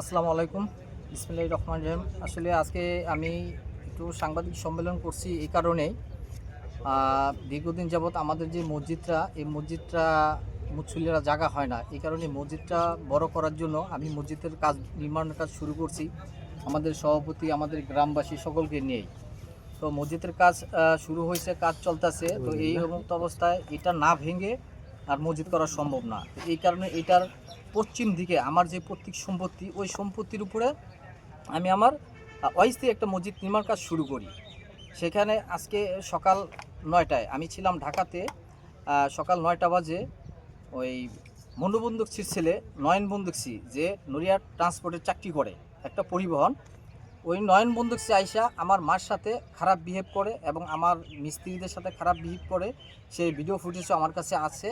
আসসালামু আলাইকুম। ইসমিল্লাহ রহমান রহিম। আসলে আজকে আমি একটু সাংবাদিক সম্মেলন করছি এই কারণেই। দীর্ঘদিন যাবৎ আমাদের যে মসজিদটা এই মসজিদটা মুসল্লিরা জায়গা হয় না। এই কারণে মসজিদটা বড় করার জন্য আমি মসজিদের কাজ নির্মাণের কাজ শুরু করছি আমাদের সভাপতি আমাদের গ্রামবাসী সকলকে নিয়েই। তো মসজিদের কাজ শুরু হয়েছে কাজ চলতেছে। তো এই অবস্থায় এটা না ভেঙে আর মসজিদ করা সম্ভব না। এই কারণে এটার পশ্চিম দিকে আমার যে পৈতৃক সম্পত্তি, ওই সম্পত্তির উপরে আমি আমার অস্থায়ী একটা মসজিদ নির্মাণ কাজ শুরু করি। সেখানে আজকে সকাল নয়টায় আমি ছিলাম ঢাকাতে সকাল নয়টা বাজে ওই মনুবন্দুকসির ছেলে নয়ন বন্দুকসি যে নড়িয়া ট্রান্সপোর্টের চাকরি করে, একটা পরিবহন। ওই নয়ন বন্দুকসি আইসা আমার মার সাথে খারাপ বিহেভ করে এবং আমার মিস্ত্রিদের সাথে খারাপ বিহেভ করে সেই ভিডিও ফুটেজও আমার কাছে আছে।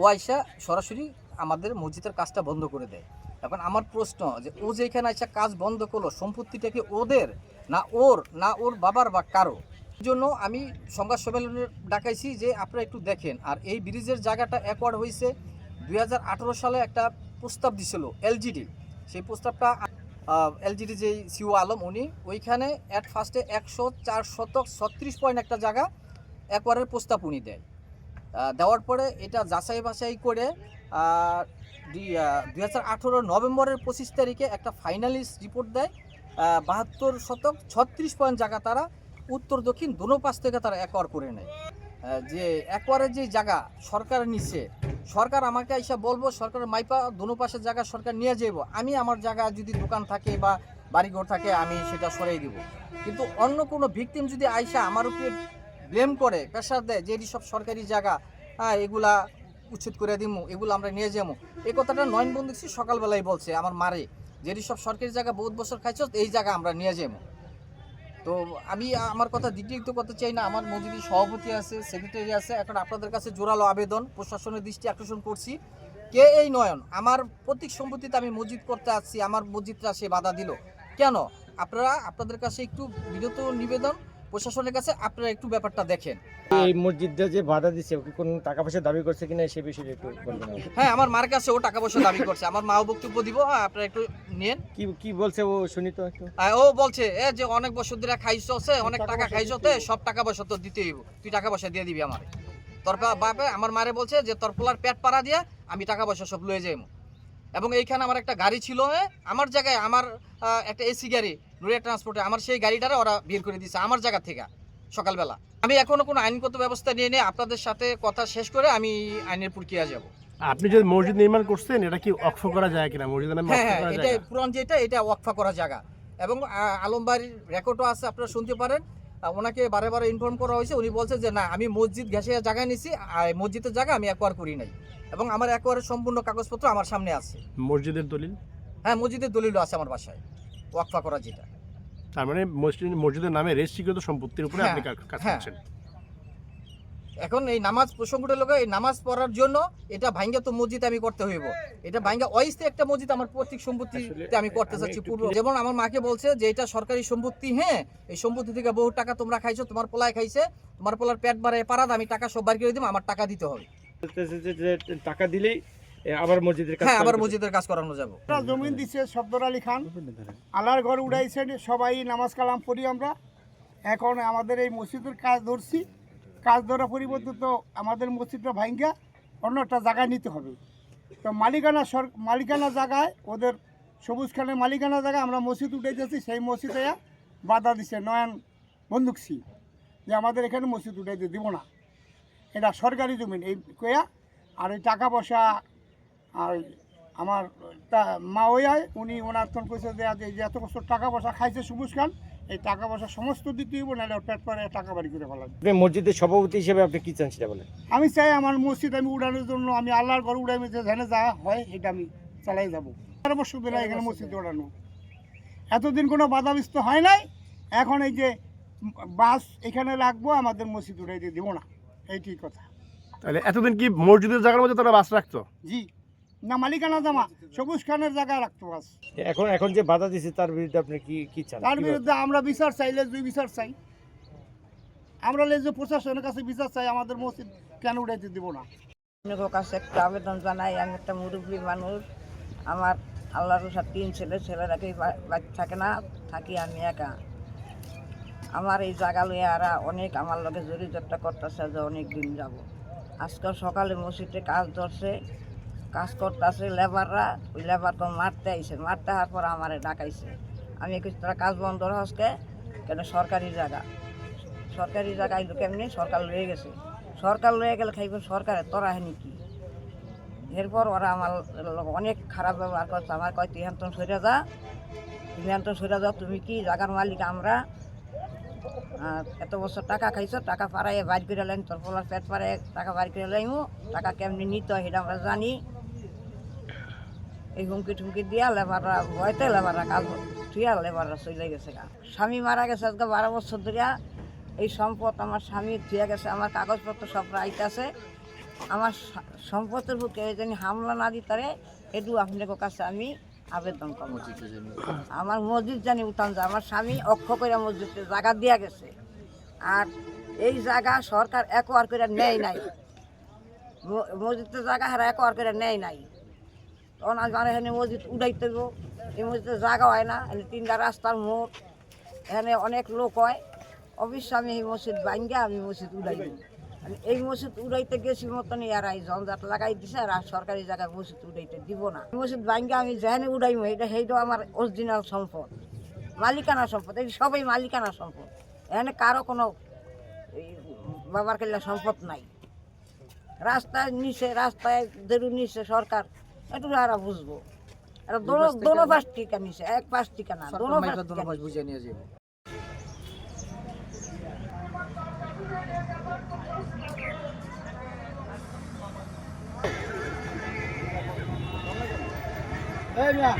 ও আইসা সরাসরি আমাদের মসজিদের কাজটা বন্ধ করে দেয়। এখন আমার প্রশ্ন যে ও যে এখানে আইসা কাজ বন্ধ করল, সম্পত্তিটা কি ওদের না ওর না ওর বাবার বা কারও? জন্য আমি সংবাদ সম্মেলনে ডাকাইছি যে আপনারা একটু দেখেন। আর এই ব্রিজের জায়গাটা অ্যাকোয়ার্ড হয়েছে দুই হাজার আঠেরো সালে একটা প্রস্তাব দিছিল এলজিডি সেই প্রস্তাবটা এলজিডি যেই সিও আলম, উনি ওইখানে অ্যাট ফার্স্টে একশো চার শতক ছত্রিশ পয়েন্ট একটা জায়গা একবারের প্রস্তাব উনি দেয়। দেওয়ার পরে এটা যাচাই বাছাই করে দুই হাজার আঠেরো নভেম্বরের পঁচিশ তারিখে একটা ফাইনালিস্ট রিপোর্ট দেয় বাহাত্তর শতক, ছত্রিশ পয়েন্ট জায়গা তারা, উত্তর, দক্ষিণ দোনো পাশ থেকে তারা একবার করে নেয়। যে একবারের যে জায়গা সরকার নিচ্ছে সরকার আমাকে এসে বলব, সরকারের মাইপা দোনো পাশের জায়গা সরকার নিয়ে যাব আমি আমার জায়গা যদি দোকান থাকে বা বাড়িঘর থাকে, আমি সেটা সরাই দিব। কিন্তু অন্য কোনো ভিকটিম যদি আইসা আমার উপরে ব্লেম করে, প্রেশার দেয় যে সব সরকারি জায়গা হ্যাঁ এগুলা উচ্ছেদ করে দিমু, এগুলো আমরা নিয়ে যাব এই কথাটা নয়ন বন্ধুছি সকালবেলায় বলছে, আমার মারে যেটি সব সরকারি জায়গা, বহুত বছর খাইছ, এই জায়গা আমরা নিয়ে যাব তো আমি, আমার কথা দ্বিতীয়ত করতে চাই না, আমার মসজিদি সভাপতি আছে, সেক্রেটারি আছে, এখন আপনাদের কাছে জোরালো আবেদন, প্রশাসনের দৃষ্টি আকর্ষণ করছি। কে এই নয়ন? আমার প্রতীক সম্পত্তিতে আমি মসজিদ করতে আসছি, আমার মসজিদটা সে বাধা দিল। কেন? আপনারা, আপনাদের কাছে একটু বিরত নিবেদন প্রশাসনের কাছে আপনারা একটু ব্যাপারটা দেখেন। এই মসজিদটা যে বাধা দিচ্ছে ও কি কোনো টাকা পয়সা দাবি করছে কিনা সে বিষয়ে একটু বলবেন হ্যাঁ আমার মার কাছে ও টাকা পয়সা দাবি করছে। আমার মাও বক্তব্য দিব হ্যাঁ আপনারা একটু নিন। কি কি বলছে ও শুনি তো একটু। ও বলছে এ যে অনেক বছর ধরে খাইছো অনেক টাকা খাইছো তে সব টাকা পয়সা তো দিতে হইব। তুই টাকা পয়সা দিয়ে দিবি আমার। তোর বাপে আমার মারে বলছে যে তোর পোলার পেট পাড়া দিয়ে আমি টাকা পয়সা সব লয়ে যাইমু। এবং এইখানে আমার একটা গাড়ি ছিল এ, আমার জায়গায় আমার একটা এসি গাড়ি নুরিয়া ট্রান্সপোর্টে আমার সেই গাড়িটারে ওরা বের করে দিয়েছে আমার জায়গা থেকে সকালবেলা। আমি এখনও কোনো আইনগত ব্যবস্থা নিয়ে নিয়ে আপনাদের সাথে কথা শেষ করে আমি আইনের প্রক্রিয়া যাব। আপনি যে মসজিদ নির্মাণ করছেন এটা কি অক্ষ করা যায় কিনা? মসজিদের নামে হ্যাঁ হ্যাঁ এটা পুরান যেটা এটা ওয়াকফা করা জায়গা। এবং আলমবাড়ির রেকর্ডও আছে আপনারা শুনতে পারেন। ওনাকে বারে বারে ইনফর্ম করা হয়েছে। উনি বলছে যে না আমি মসজিদ ঘেঁষে জায়গায় নিছি আর মসজিদের জায়গা আমি একবার করি নাই। এবং আমার একবারের সম্পূর্ণ কাগজপত্র আমার সামনে আছে। মসজিদের দলিল? হ্যাঁ মসজিদের দলিলও আছে আমার বাসায় ওয়াকফা করা যেটা। তার মানে মসজিদ মসজিদের নামে রেজিস্ট্রিকৃত সম্পত্তির উপরে আপনি হ্যাঁ, কাজ হ্যাঁ। করছেন? এখন এই নামাজ প্রসঙ্গটা লোক এই নামাজ পড়ার জন্য এটা ভাঙ্গা তো মসজিদ আমি করতে হইব। এটা ভাঙ্গা অস্থায়ী একটা মসজিদ আমার প্রত্যেক সম্পত্তিতে আমি করতে চাচ্ছি পূর্ব যেমন আমার মাকে বলছে যে এটা সরকারি সম্পত্তি হ্যাঁ এই সম্পত্তি থেকে বহু টাকা তোমরা খাইছো তোমার পোলায় খাইছে তোমার পোলার পেট বাড়ায় পারাদ আমি টাকা সব বার করে দিব আমার টাকা দিতে হবে। টাকা দিলেই আবার মসজিদের কাজ হ্যাঁ আবার মসজিদের কাজ করানো যাবে। একটা জমিন দিছে শব্দর আলী খান। ঘর উড়াইছে সবাই নামাজ কালাম পড়ি আমরা। এখন আমাদের এই মসজিদের কাজ ধরছি। কাজ ধরা পরিবর্তে তো আমাদের মসজিদটা ভাঙ্গা, অন্য একটা জায়গায় নিতে হবে। তো মালিকানা সর মালিকানা জায়গায়, ওদের সবুজ খানের মালিকানা জায়গায় আমরা মসজিদ উঠে যাচ্ছি সেই মসজিদে বাধা দিছে নয়ন বন্দুকসি যে আমাদের এখানে মসজিদ উঠাইতে দিব না। এটা সরকারি জমিন এই কয়া, আর এই টাকা পয়সা, আর আমার মা ওই উনি ওনার তখন কইছে যে এত বছর টাকা পয়সা খাইছে সবুজ খান এই টাকা পয়সা সমস্ত দিতে হইব নাহলে ওর পেট পরে টাকা বাড়ি করে আপনি মসজিদের সভাপতি হিসেবে আপনি কি চান সেটা বলেন? আমি চাই আমার মসজিদ আমি উড়ানোর জন্য আমি আল্লাহর ঘর উড়াই যেখানে যা হয় এটা আমি চালাই যাব। বছর ধরে এখানে মসজিদ উড়ানো এতদিন কোনো বাধাবিস্ত হয় নাই এখন এই যে বাস এখানে রাখব আমাদের মসজিদ উড়াই দিয়ে দিব না। এইটি কথা। তাহলে এতদিন কি মসজিদের জায়গার মধ্যে তারা বাস রাখতো? জি। না মালিকানা জামা সবুজ খানের জায়গায় রাখতে বাস এখন এখন যে বাধা দিচ্ছে তার বিরুদ্ধে আপনি কি কি চান? তার বিরুদ্ধে আমরা বিচার চাইলে দুই বিচার চাই। আমরা লেজ প্রশাসনের কাছে বিচার চাই আমাদের মসজিদ কেন উঠাইতে দিব না? আপনাদের কাছে একটা আবেদন জানাই আমি একটা মুরব্বী মানুষ। আমার আল্লাহর সাথে তিন ছেলে ছেলেরা কেউ থাকে না থাকি আমি একা। আমার এই জায়গা লইয়া আর অনেক আমার লগে জড়িত করতেছে যে অনেক দিন যাব। আজকাল সকালে মসজিদে কাজ ধরছে কাজ করতেছে লেবাররা, ওই লেবার তো মারতে আইছে, মারতে হওয়ার পর আমারে ডাকাইছে। আমি কিছু তারা কাজ বন্ধ হসকে কেন সরকারি জায়গা? সরকারি জায়গা আইলো কেমনি সরকার লয়ে গেছে। সরকার লয়ে গেলে খাইব সরকারে তোরা হেনি কি? এরপর ওরা আমার অনেক খারাপ ব্যবহার করছে। আমার কয়, তুই হ্যান্তন সরে যা। তুমি হ্যান্তন সরে যা তুমি কি জায়গার মালিক আমরা? এত বছর টাকা খাইছো, টাকা পাড়াইয়ে বাইর করে লাইন তোর পেট পাড়ে টাকা বাইর করে লাইমু। টাকা কেমনি নিতে সেটা আমরা জানি। এই হুমকি ঠুমকি দিয়া লেবাররা ভয়তে লেবাররা কাজ থুয়া লেবাররা চলে গেছে স্বামী মারা গেছে আজকে বারো বছর ধরিয়া। এই সম্পদ আমার স্বামী থুয়া গেছে আমার কাগজপত্র সব রাইট আছে আমার সম্পদের বুকে যেন হামলা না দিতারে এটু আপনাদের কাছে আমি আবেদন করব আমার মসজিদ জানি উঠান যা আমার স্বামী অক্ষ করে মসজিদে জায়গা দিয়া গেছে। আর এই জায়গা সরকার একোয়ার করে নেয় নাই। মসজিদের জায়গা হারা একোয়ার করে নেয় নাই। তখন আজ মানে এখানে মসজিদ উঠাইতে হইব। এই মসজিদে জায়গা হয় না, এখানে তিনটা রাস্তার মোড়। এখানে অনেক লোক হয়। অবশ্য আমি এই মসজিদ ভাঙ্গে, আমি মসজিদ উড়াই আমি এই মসজিদ উড়াইতে গেছি মতন আর এই জঞ্জাট লাগাই দিছে আর সরকারি জায়গায় মসজিদ উড়াইতে দিব না। মসজিদ ভাঙ্গে, আমি যেখানে উড়াইমো এটা সেইটাও আমার অরিজিনাল সম্পদ। মালিকানা সম্পদ, এই সবই মালিকানা সম্পদ। এখানে কারও কোনো বাবার কেল্লা সম্পদ নাই। রাস্তায় নিচে, রাস্তায় দেরু নিচে সরকার একটু আর বুঝব। আর দোনো দোনো পাশ টিকা নিচে এক পাশ টিকা না দোনো পাশ দোনো পাশ বুঝে নিয়ে যাব এই মিয়া।